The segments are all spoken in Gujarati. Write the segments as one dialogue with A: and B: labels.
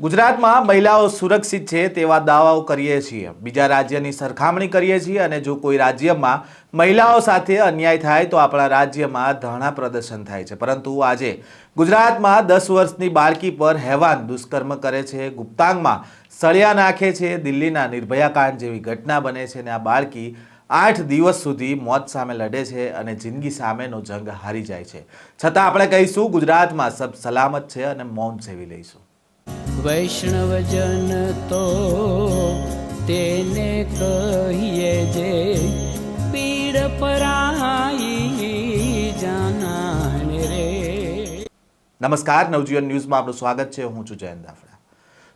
A: ગુજરાતમાં મહિલાઓ સુરક્ષિત છે તેવા દાવાઓ કરીએ છીએ. બીજા રાજ્યની સરખામણી કરીએ છીએ અને જો કોઈ રાજ્યમાં મહિલાઓ સાથે અન્યાય થાય તો આપણા રાજ્યમાં ધરણા પ્રદર્શન થાય છે. પરંતુ આજે ગુજરાતમાં દસ વર્ષની બાળકી પર હેવાન દુષ્કર્મ કરે છે. ગુપ્તાંગમાં સળિયા નાખે છે. દિલ્હીના નિર્ભયા કાંડ જેવી ઘટના બને છે અને આ બાળકી આઠ દિવસ સુધી મોત સામે લડે છે અને જિંદગી સામેનો જંગ હારી જાય છે. છતાં આપણે કહીશું, ગુજરાતમાં સબ સલામત છે અને મૌન સેવી લઈશું.
B: વૈષ્ણવજન તો તેને કહીએ જે પીડ પરાઈ જાનાને રે.
A: નમસ્કાર, નવજીવન ન્યૂઝમાં આપનું સ્વાગત છે. હું છું જયંત દાફડા.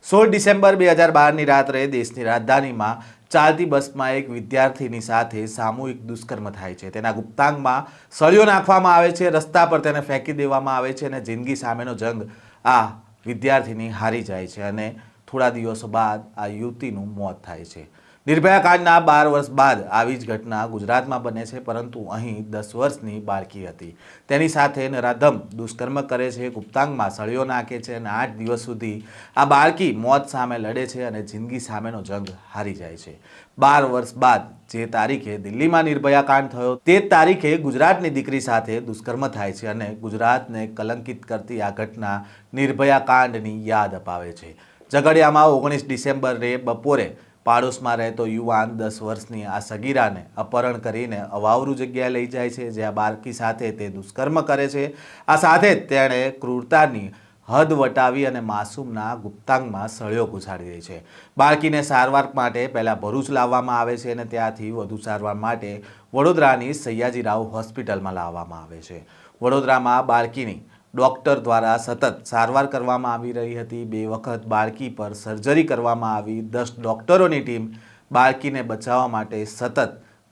A: સોળ ડિસેમ્બર બે હજાર બારની રાત્રે દેશની રાજધાનીમાં ચાલતી બસમાં એક વિદ્યાર્થીની સાથે સામૂહિક દુષ્કર્મ થાય છે. તેના ગુપ્તાંગમાં સળિયો નાખવામાં આવે છે, રસ્તા પર તેને ફેંકી દેવામાં આવે છે અને જિંદગી સામેનો જંગ આ વિદ્યાર્થીની હારી જાય છે અને થોડા દિવસો બાદ આ યુવતીનું મોત થાય છે. નિર્ભયા કાંડના બાર વર્ષ બાદ આવી જ ઘટના ગુજરાતમાં બને છે, પરંતુ અહીં દસ વર્ષની બાળકી હતી. તેની સાથે નરાધમ દુષ્કર્મ કરે છે ગુપ્તાંગમાં સળિયો નાખે છે અને આઠ દિવસ સુધી આ બાળકી મોત સામે લડે છે અને જિંદગી સામેનો જંગ હારી જાય છે. બાર વર્ષ બાદ જે તારીખે દિલ્હીમાં નિર્ભયા કાંડ થયો, તે જ તારીખે ગુજરાતની દીકરી સાથે દુષ્કર્મ થાય છે અને ગુજરાતને કલંકિત કરતી આ ઘટના નિર્ભયા કાંડની યાદ અપાવે છે. ઝઘડિયામાં ઓગણીસ ડિસેમ્બરે બપોરે પાડોશમાં રહેતો યુવાન દસ વર્ષની આ સગીરાને અપહરણ કરીને અવાવરું જગ્યાએ લઈ જાય છે જ્યાં બાળકી સાથે તે દુષ્કર્મ કરે છે. આ સાથે જ તેણે ક્રૂરતાની હદ વટાવી અને માસૂમના ગુપ્તાંગમાં સળિયો ઘુસાડી દે છે. બાળકીને સારવાર માટે પહેલાં ભરૂચ લાવવામાં આવે છે અને ત્યાંથી વધુ સારવાર માટે વડોદરાની સયાજીરાવ હોસ્પિટલમાં લાવવામાં આવે છે. વડોદરામાં બાળકીની ડૉક્ટર દ્વારા સતત સારવાર કરવામાં આવી રહી હતી બે વખત બાળકી પર સર્જરી કરવામાં આવી દસ ડૉક્ટરોની ટીમ બાળકીને બચાવવા માટે સતત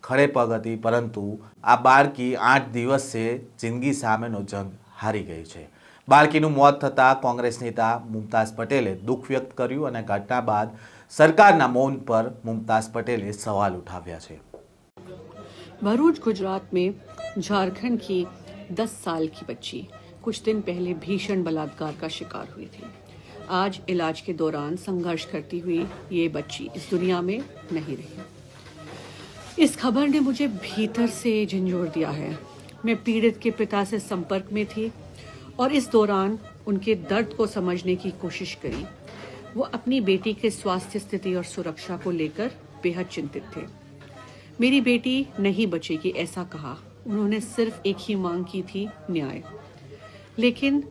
A: ખડે પગ હતી પરંતુ આ બાળકી આઠ દિવસે જિંદગી સામેનો જંગ હારી ગઈ છે બાળકીનું મોત થતાં કોંગ્રેસ નેતા મુમતાઝ પટેલે દુઃખ વ્યક્ત કર્યું અને ઘટના બાદ સરકારના મૌન પર મુમતાઝ પટેલે સવાલ ઉઠાવ્યા છે
C: भरूच गुजरात में झारखंड की 10 साल की बच्ची कुछ दिन पहले भीषण बलात्कार का शिकार हुई थी। आज इलाज के दौरान संघर्ष करती हुई ये बच्ची इस दुनिया में नहीं रही। इस खबर ने मुझे भीतर से झंझोर दिया है। मैं पीड़ित के पिता से संपर्क में थी और इस दौरान उनके दर्द को समझने की कोशिश करी। वो अपनी बेटी के स्वास्थ्य स्थिति और सुरक्षा को लेकर बेहद चिंतित थे। मेरी बेटी नहीं बचेगी, ऐसा कहा। उन्होंने सिर्फ़ एक ही मांग की थी, न्याय। लेकिन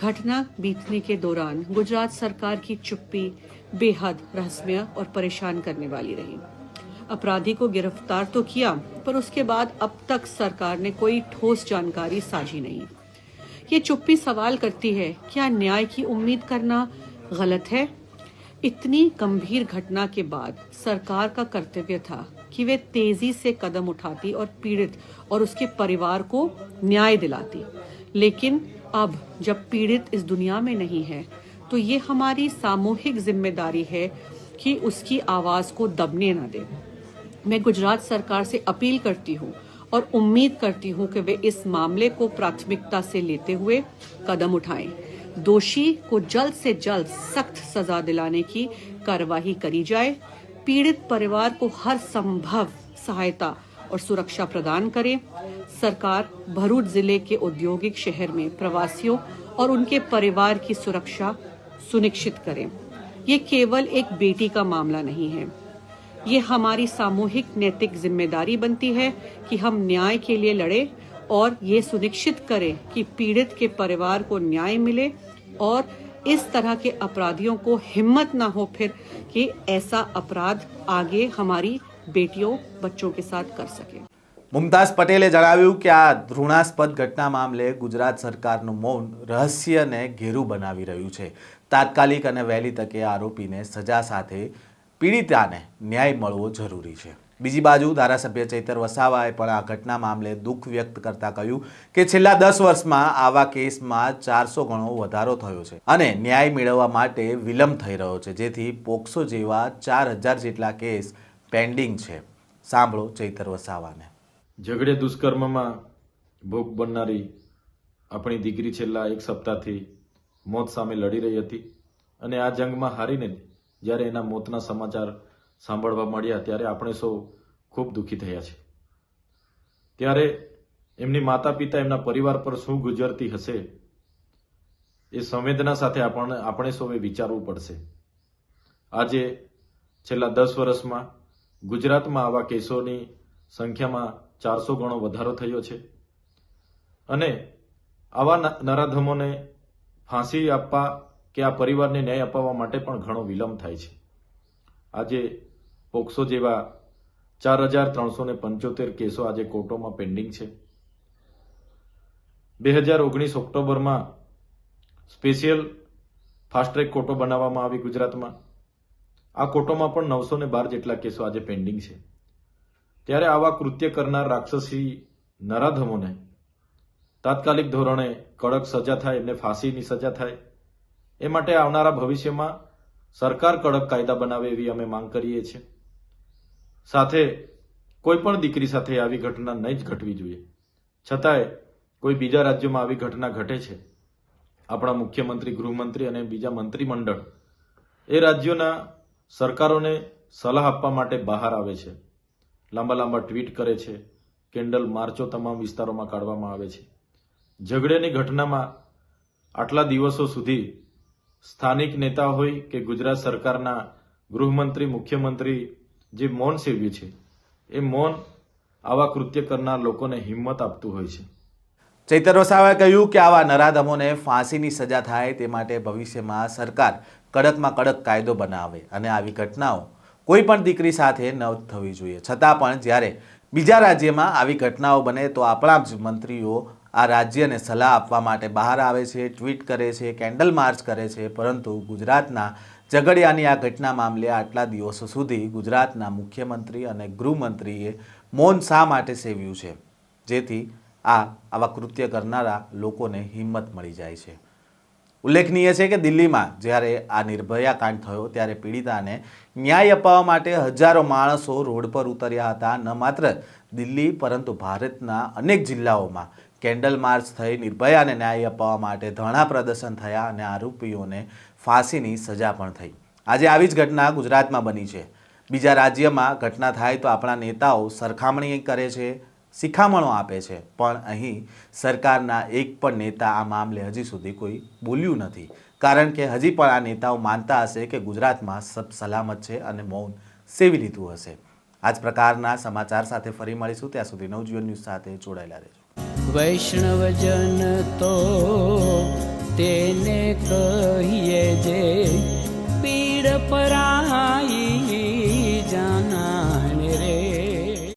C: घटना बीतने के दौरान गुजरात सरकार की चुप्पी बेहद रहस्यमय और परेशान करने वाली रही। अपराधी को गिरफ़्तार तो किया, पर उसके बाद अब तक सरकार ने कोई ठोस जानकारी साझी नहीं। ये चुप्पी सवाल करती है, क्या न्याय की उम्मीद करना गलत है? इतनी गंभीर घटना के बाद सरकार का कर्तव्य था कि वे तेज़ी से कदम उठाती और पीड़ित और उसके परिवार को न्याय दिलाती। लेकिन अब जब पीड़ित इस दुनिया में नहीं है तो ये हमारी सामूहिक ज़िम्मेदारी है कि उसकी आवाज़ को दबने न दें। मैं गुजरात सरकार से अपील करती हूँ और उम्मीद करती हूँ कि वे इस मामले को प्राथमिकता से लेते हुए कदम उठाएँ। दोषी को जल्द से जल्द सख्त सजा दिलाने की कार्यवाही करी जाए। पीड़ित परिवार को हर संभव सहायता और सुरक्षा प्रदान करें। सरकार भरूच ज़िले के औद्योगिक शहर में प्रवासियों और उनके परिवार की सुरक्षा सुनिश्चित करें। ये केवल एक बेटी का मामला नहीं है। ये हमारी सामूहिक नैतिक ज़िम्मेदारी बनती है कि हम न्याय के लिए लड़े और ये सुनिश्चित करें कि पीड़ित के परिवार को न्याय मिले और इस तरह के अपराधियों को हिम्मत ना हो फिर कि ऐसा अपराध आगे हमारी बेटियों बच्चों के साथ कर सके
A: મુમતાઝ પટેલે જણાવ્યું કે આ ધૃણાસ્પદ ઘટના મામલે ગુજરાત સરકારનું મૌન રહસ્યને ઘેરું બનાવી રહ્યું છે તાત્કાલિક અને વહેલી તકે આરોપીને સજા સાથે પીડિતાને ન્યાય મળવો જરૂરી છે બીજી બાજુ ધારાસભ્ય ચૈતર વસાવાએ પણ આ ઘટના મામલે દુઃખ વ્યક્ત કરતા કહ્યું કે છેલ્લા દસ વર્ષમાં આવા કેસમાં ચારસો ગણો વધારો થયો છે અને ન્યાય મેળવવા માટે વિલંબ થઈ રહ્યો છે જેથી પોક્સો જેવા ચાર હજાર જેટલા કેસ પેન્ડિંગ છે. સાંભળો ચૈતર વસાવાને.
D: ઝઘડે દુષ્કર્મમાં ભોગ બનનારી આપણી દીકરી છેલ્લા એક સપ્તાહથી મોત સામે લડી રહી હતી અને આ જંગમાં હારીને જ્યારે એના મોતના સમાચાર સાંભળવા મળ્યા ત્યારે આપણે સૌ ખૂબ દુઃખી થયા છે ત્યારે એમની માતા પિતા એમના પરિવાર પર શું ગુજરતી હશે એ સંવેદના સાથે આપણે આપણે સૌએ વિચારવું પડશે. આજે છેલ્લા દસ વર્ષમાં ગુજરાતમાં આવા કેસોની સંખ્યામાં ચારસો ગણો વધારો થયો છે. અને આવા નરાધમોને ફાંસી આપવા કે આ પરિવારને ન્યાય અપાવવા માટે પણ ઘણો વિલંબ થાય છે. આજે પોક્સો જેવા ચાર હજાર ત્રણસો ને પંચોતેર કેસો આજે કોર્ટોમાં પેન્ડિંગ છે. બે હજાર ઓગણીસ ઓક્ટોબરમાં સ્પેશિયલ ફાસ્ટ ટ્રેક કોર્ટો બનાવવામાં આવી ગુજરાતમાં. આ કોર્ટોમાં પણ નવસો ને બાર જેટલા કેસો આજે પેન્ડિંગ છે. ત્યારે આવા કૃત્ય કરનાર રાક્ષસી નરાધમોને તાત્કાલિક ધોરણે કડક સજા થાય એમને ફાંસીની સજા થાય, એ માટે આવનારા ભવિષ્યમાં સરકાર કડક કાયદા બનાવે એવી અમે માંગ કરીએ છીએ. સાથે કોઈ પણ દીકરી સાથે આવી ઘટના નહીં જ ઘટવી જોઈએ. છતાંય કોઈ બીજા રાજ્યોમાં આવી ઘટના ઘટે છે. આપણા મુખ્યમંત્રી, ગૃહમંત્રી અને બીજા મંત્રીમંડળ એ રાજ્યોના સરકારોને સલાહ આપવા માટે બહાર આવે છે. લાંબા લાંબા ટ્વીટ કરે છે. કેન્ડલ માર્ચો તમામ વિસ્તારોમાં કાઢવામાં આવે છે. ઝઘડેની ઘટનામાં આટલા દિવસો સુધી સ્થાનિક નેતા હોય કે ગુજરાત સરકારના ગૃહમંત્રી, મુખ્યમંત્રી જે મૌન સેવ્યું છે, એ મૌન આવા કૃત્ય કરનાર લોકોને હિંમત આપતું હોય છે.
A: ચૈતર વસાવાએ કહ્યું કે આવા નરાધમોને ફાંસીની સજા થાય તે માટે ભવિષ્યમાં સરકાર કડકમાં કડક કાયદો બનાવે અને આવી ઘટનાઓ કોઈ પણ દીકરી સાથે ન થવી જોઈએ. છતાં પણ જ્યારે બીજા રાજ્યમાં આવી ઘટનાઓ બને તો આપણા જ મંત્રીઓ આ રાજ્યને સલાહ આપવા માટે બહાર આવે છે, ટ્વીટ કરે છે, કેન્ડલ માર્ચ કરે છે. પરંતુ ગુજરાતના ઝઘડિયાની આ ઘટના મામલે આટલા દિવસો સુધી ગુજરાતના મુખ્યમંત્રી અને ગૃહમંત્રીએ મૌન શા માટે સેવ્યું છે? જેથી આ આવા કૃત્ય કરનારા લોકોને હિંમત મળી જાય છે. ઉલ્લેખનીય છે કે દિલ્હીમાં જ્યારે આ નિર્ભયા કાંડ થયો ત્યારે પીડિતાને ન્યાય અપાવવા માટે હજારો માણસો રોડ પર ઉતર્યા હતા. ન માત્ર દિલ્હી, પરંતુ ભારતના અનેક જિલ્લાઓમાં કેન્ડલ માર્ચ થઈ નિર્ભયાને ન્યાય અપાવવા માટે ધરણા પ્રદર્શન થયા અને આરોપીઓને ફાંસીની સજા પણ થઈ. આજે આવી જ ઘટના ગુજરાતમાં બની છે. બીજા રાજ્યમાં ઘટના થાય તો આપણા નેતાઓ સરખામણી કરે છે. શિખામણો આપે છે. પણ અહીં સરકારના એક પણ નેતા આ મામલે હજી સુધી કોઈ બોલ્યું નથી. કારણ કે હજી પણ આ નેતાઓ માનતા હશે કે ગુજરાતમાં સબ સલામત છે અને મૌન સેવી લીધું હશે. આ જ પ્રકારના સમાચાર સાથે ફરી મળીશું. ત્યાં સુધી નવજીવન ન્યૂઝ સાથે જોડાયેલા રહેજો.
B: વૈષ્ણવજન તો તેને કહીએ જે પીડ પરાઈ